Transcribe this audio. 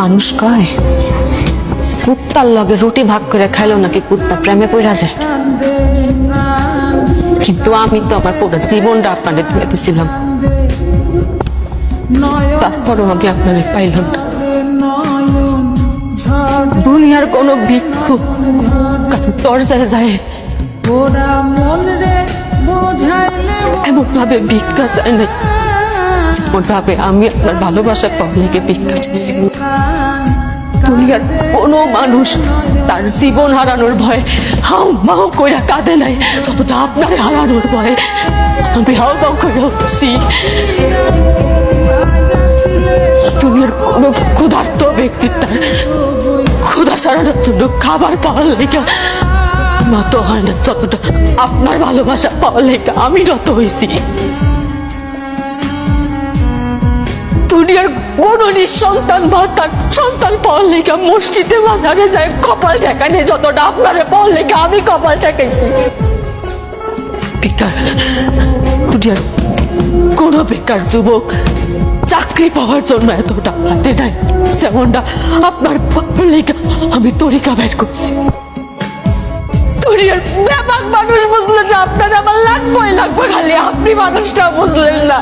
মানুষ কয়? কুত্তার লগে রুটি ভাগ করে খাইলো নাকি কুত্তা প্রেমে পড়া যায়? কিন্তু আমি তো আমার পুরো জীবনটা আপনাদের দিয়ে দিয়েছিলাম তারপরও আমি আপনাদের পাইলাম না। দুনিয়ার কোনো ভিক্ষু দরজায় যায়। এমন ভাবে ভিক্ষা চায় না যেমন ভাবে আমি আপনার ভালোবাসা পাবলিকে ভিক্ষা চাইছি দুনিয়ার কোনো মানুষ তার জীবন হারানোর ভয়ে হাউ মাউ কইরা কাঁদে নাই, যতটা আপনার হারানোর ভয়ে। আমি হাউ মাউ কইরা উঠছি। দুনিয়ার কোনো ক্ষুধার্ত ব্যক্তি তার ক্ষুধা সারানোর জন্য খাবার পাওয়ার লেগা নত হয় না, যতটা আপনার ভালোবাসা পাওয়ার লেগা আমি নত হয়েছি দুনিয়ার কোন সন্তান বা তার সন্তান পাওয়ার মসজিদে, বাজারে যায়, কপাল ঠেকানে যতটা আপনারে পাওয়ার আমি কপাল ঠেকাইছি। বেকার দুনিয়ার কোন বেকার যুবক চাকরি পাওয়ার জন্য এতটা হাতে নাই। যেমনটা আপনার লেগা আমি তরিকা বের করছি। দুনিয়ার ব্যাপক মানুষ বুঝলো যে আপনার আমার লাগবে লাগবে, খালি আপনি মানুষটা বুঝলেন না।